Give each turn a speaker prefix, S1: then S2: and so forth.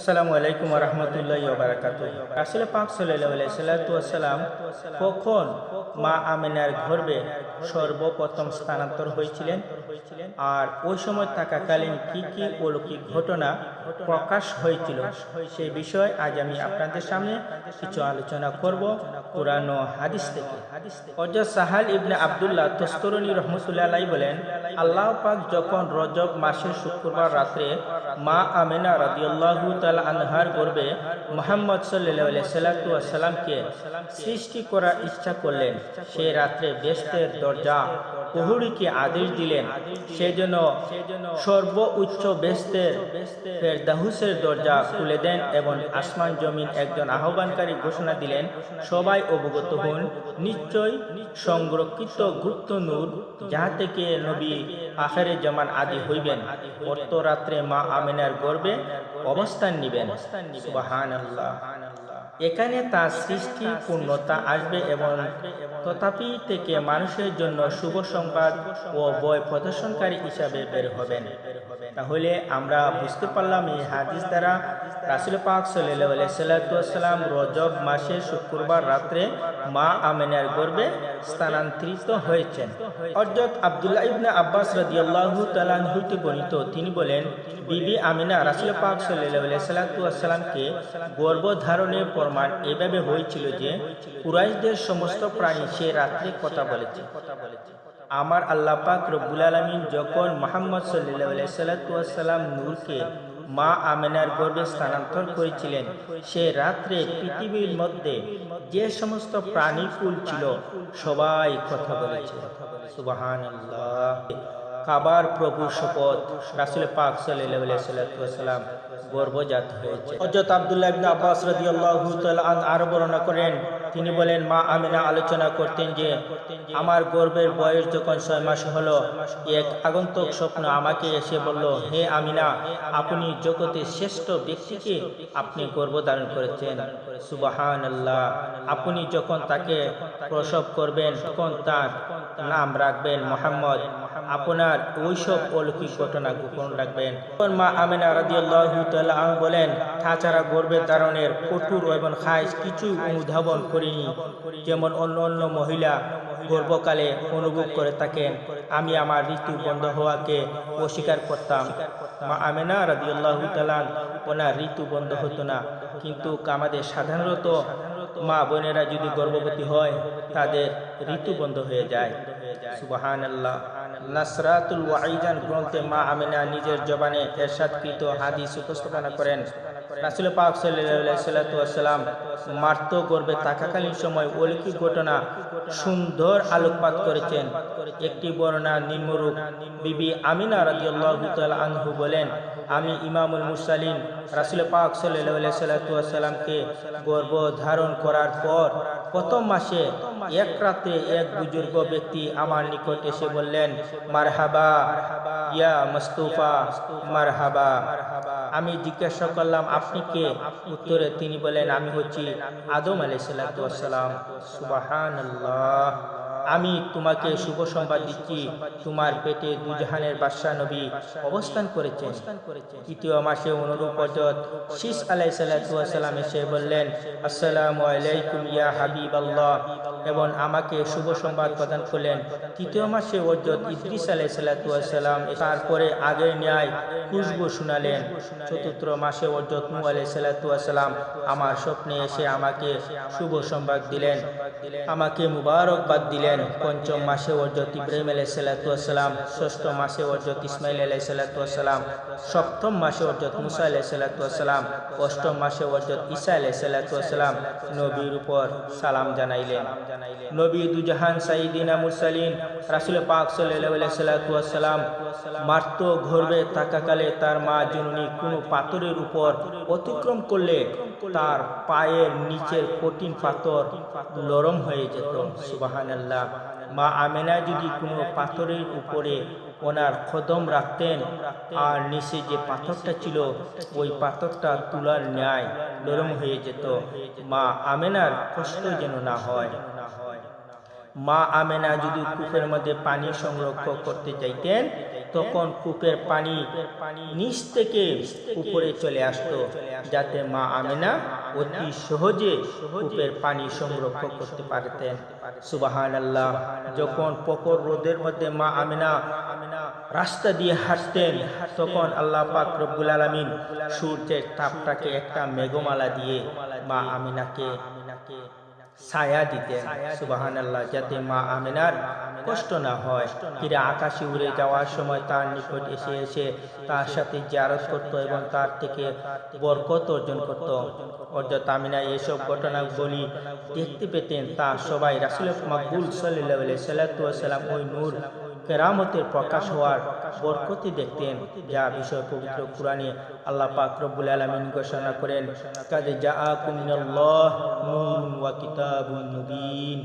S1: আসসালামু আলাইকুম রহমতুল্লাহ বারাকাতু আসলে পাক সাল্লাম কখন মা আমিনার গর্বে সর্বপ্রথম স্থানান্তর হয়েছিলেন? আর ওই সময় থাকাকালীন কি কি অলৌকিক ঘটনা প্রকাশ হয়েছিল? সেই বিষয়ে আজ আমি আপনাদের সামনে কিছু আলোচনা করব কোরআন ও হাদিস থেকে। হজরত সাহাল ইবনে আবদুল্লাহ তস্তরণী রহমতুল্লাহ বলেন, আল্লাহ পাক যখন রজব মাসের শুক্রবার রাত্রে মা আমেনা রাদিয়াল্লাহু তাআলা আনহার গর্বে মোহাম্মদ সাল্লামকে সৃষ্টি করার ইচ্ছা করলেন। সে রাত্রে বেস্তের দরজা কুহুরিকে আদেশ দিলেন, সেজন্য সর্ব উচ্চ বেস্তের ফেরদাহুসের দরজা খুলে দেন এবং আসমান জমিন একজন আহ্বানকারী ঘোষণা দিলেন, সবাই অবগত হন, নিশ্চয় সংরক্ষিত গুপ্ত নূর যাহা থেকে নবী আখেরে জামান আদি হইবেন, অর্থরাত্রে মা আমিনার গর্বে অবস্থান নিবেন সুবাহান আল্লাহ এখানে তার সৃষ্টি পূর্ণতা আসবে এবং তথাপি থেকে মানুষের জন্য শুভ সংবাদ ও বয় প্রদর্শনকারী হিসাবে বের হবেন। তাহলে আমরা বুঝতে পারলাম এই হাদিস দ্বারা রাসুল পাক সাল্লাম রজব মাসে শুক্রবার রাত্রে মা আমিনার গর্বে স্থানান্তরিত হয়েছেন। অর্জত আবদুল্লাহ ইবনে আব্বাস রাদিয়াল্লাহু তাআলা হইতে বর্ণিত, তিনি বলেন, বিবি আমিনা রাসুল পাক সাল্লাহ সাল্লামকে গর্ভধারণের প্রমাণ এভাবে হয়েছিল যে কুরাইশদের সমস্ত প্রাণী সে রাত্রে কথা বলেছে। আমার আল্লাহ পাক রব্বুল আলমিন যখন মোহাম্মদ সাল্লাম নূরকে মা আমেনার গর্ভে স্থানান্তর করেছিলেন, সে রাত্রে পৃথিবীর মধ্যে যে সমস্ত প্রাণীকুল ছিল সবাই কথা বলেছে। সুবাহান কাবার প্রভু শপথ রাসুল পাক সাল্লাহ সাল্লাম গর্ভজাত হয়েছে। হজরত আব্দুল্লাহ ইবনে আব্বাস রাদিয়াল্লাহু তাআলা আরও বর্ণনা করেন, তিনি বলেন, মা আমিনা আলোচনা করতেন যে, আমার গর্ভের বয়স যখন ছয় মাস হলো, এক আগন্তুক স্বপ্ন আমাকে এসে বলল, হে আমিনা, আপনি জগতের শ্রেষ্ঠ ব্যক্তিকে আপনি গর্ভধারণ করেছেন। সুবাহান আল্লাহ আপনি যখন তাকে প্রসব করবেন, তখন তার নাম রাখবেন মোহাম্মদ। আপনার ওইসব অলৌকিক ঘটনা গোপন রাখবেন। মা আমিনা রাদিয়াল্লাহু তাআলা বলেন, তাছাড়া গর্বের ধারণের কঠোর এবং খাইশ কিছু অনুধাবন করিনি। যেমন অন্য অন্য মহিলা গর্ভকালে অনুভব করে থাকেন। আমি আমার ঋতু বন্ধ হওয়াকে অস্বীকার করতাম। মা আমেনা রাদিয়াল্লাহু তাআলা ওনার ঋতু বন্ধ হতো না। কিন্তু আমাদের সাধারণত মা বোনেরা যদি গর্ভবতী হয়, তাদের ঋতু বন্ধ হয়ে যায়। সুবাহান আল্লাহ নাসরাতুল ওয়াইজান গ্রন্থে মা আমিনা নিজের জবানে এরশাদকৃত হাদিস উপস্থাপনা করেন। রাসুল পাক সাল্লাম মার্ত, গর্বে থাকাকালীন সময় অলৌকিক ঘটনা সুন্দর আলোকপাত করেছেন। একটি বর্ণনা নিম্নরূপ। বিবি আমিনা তাআলা আনহু বলেন, আমি ইমামুল মুরসালিন রাসুল পাক সাল্লামকে গর্ভ ধারণ করার পর প্রথম মাসে এক রাতে এক বুজুর্গ ব্যক্তি আমার নিকট এসে বললেন, মারহাবা, ইয়া মস্তুফা, মারহাবা। আমি জিজ্ঞাসা করলাম আপনি কে? উত্তরে তিনি বলেন আমি হচ্ছি আদম আলাইসালাম সুবাহান আমি তোমাকে শুভ সংবাদ দিচ্ছি। তোমার পেটে দুজাহানের বাদশাহ নবী অবস্থান করেছেন। তৃতীয় মাসে অনুরূপ পর্যন্ত শীষ আলাই সাল্লাম এসে বললেন আসসালামু আলাইকুম ইয়া হাবিব আল্লাহ এবং আমাকে শুভ সংবাদ প্রদান করলেন। তৃতীয় মাসে অর্জত ইদ্রিস আলাই সাল্লাম তারপরে আগের ন্যায় খুশবু শুনালেন। চতুর্থ মাসে অর্জত নু আলাই সাল্লাম আমার স্বপ্নে এসে আমাকে শুভ সংবাদ দিলেন। আমাকে মুবারকবাদ দিলেন। পঞ্চম মাসে অর্জত ইব্রাহিম আলাইসাল্লাম ষষ্ঠ মাসে অর্জত ইসমাইল আলাইসাল্লাম সপ্তম মাসে অর্জত মুসা আলাইসাল্লাম অষ্টম মাসে অর্জত ঈসা আলাইসাল্লাম নবীর উপর সালাম জানাইলেন। নবী দুজাহান সাইদিনা মুরসালিন, রাসুল পাক সাল্লাম মার্ত, ঘরবে, থাকাকালে তার মা জননী কোনো পাথরের উপর অতিক্রম করলে তার পায়ের নিচের কঠিন পাথর নরম হয়ে যেত। সুবাহান মা আমেনা যদি কোনো পাথরের উপরে ওনার কদম রাখতেন আর নিচে যে পাথরটা ছিল, ওই পাথরটা তুলার ন্যায় নরম হয়ে যেত। মা আমেনার কষ্ট যেন না হয়। মা আমেনা যদি কূপের মধ্যে পানি সংরক্ষণ করতে চাইতেন তখন কূপের পানি নিচ থেকে উপরে চলে আসতো, যাতে মা আমেনা অতি সহজে কূপের পানি সংরক্ষণ করতে পারতেন। সুবাহান আল্লাহ যখন পকর রোদের মধ্যে মা আমিনা রাস্তা দিয়ে হাঁটতেন, তখন আল্লাহ পাক রব্বুল আলমিন সূর্যের তাপটাকে একটা মেঘমালা দিয়ে মা আমিনাকে ছায়া দিতেন। সুবাহান আল্লাহ যাতে মা আমিনার কষ্ট না হয়। ফিরে আকাশে উড়ে যাওয়ার সময় তার নিকট এসে এসে তার সাথে জারত করত এবং তার থেকে বরকত অর্জন করত। অর্থাৎ আমিনা এসব ঘটনা বলি দেখতে পেতেন। তা সবাই রাসুল মাকবুল সাল্লাহ সাল্লাম ওই নূর কেরামতের প্রকাশ হওয়ার বরকতি দেখতেন, যা বিষয় পবিত্র কোরআনে আল্লাহ পাক রব্বুল আলামিন ঘোষণা করেন, কাদে জাআকুম মিনাল্লাহ নূরুন ওয়া কিতাবুন মুবিন।